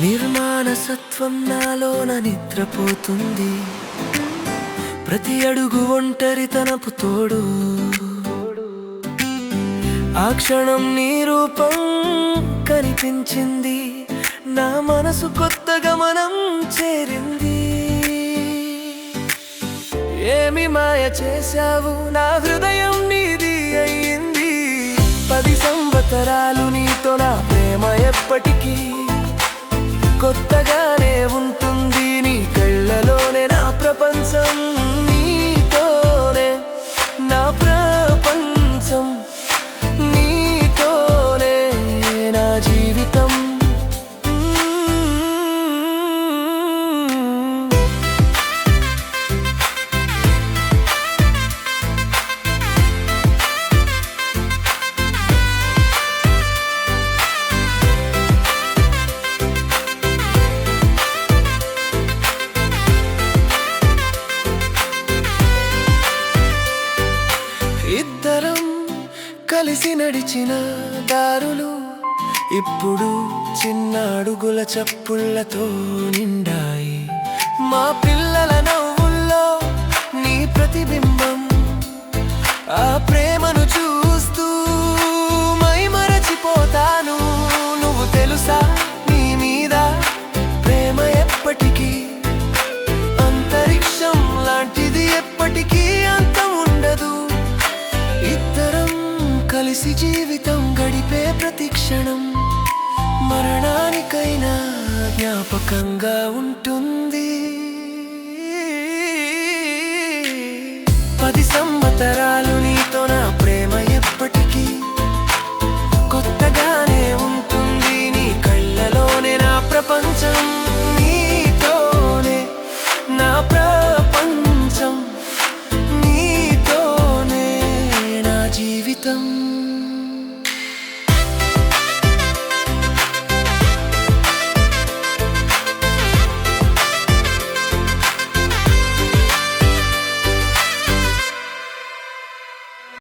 రూపం నాలోన నిద్రపోతుంది. ప్రతి అడుగు ఒంటరితనపు తోడు. ఆ క్షణం నీ రూపం కనిపించింది. నా మనసు కొత్త గమనం చేరింది. ఏమి మాయ చేశావు? నా హృదయం నీది అయ్యింది. పది సంవత్సరాలు నీతో నా ప్రేమ ఎప్పటికీ కొత్తగానే ఉంటుంది కలిసి నడిచిన దారులు ఇప్పుడు చిన్న అడుగుల చప్పుళ్ళతో నిండాయి. మా పిల్లల నవ్వుల్లో నీ ప్రతిబింబం ఆ ప్రేమ జీవితం గడిపే ప్రతిక్షణం మరణానికైనా జ్ఞాపకంగా ఉంటుంది. పది సంవత్సరాలు నీతో నా ప్రేమ ఎప్పటికీ కొత్తగానే ఉంటుంది. నీ కళ్ళలోనే నా ప్రపంచం నీతోనే నా నీతోనే నా జీవితం.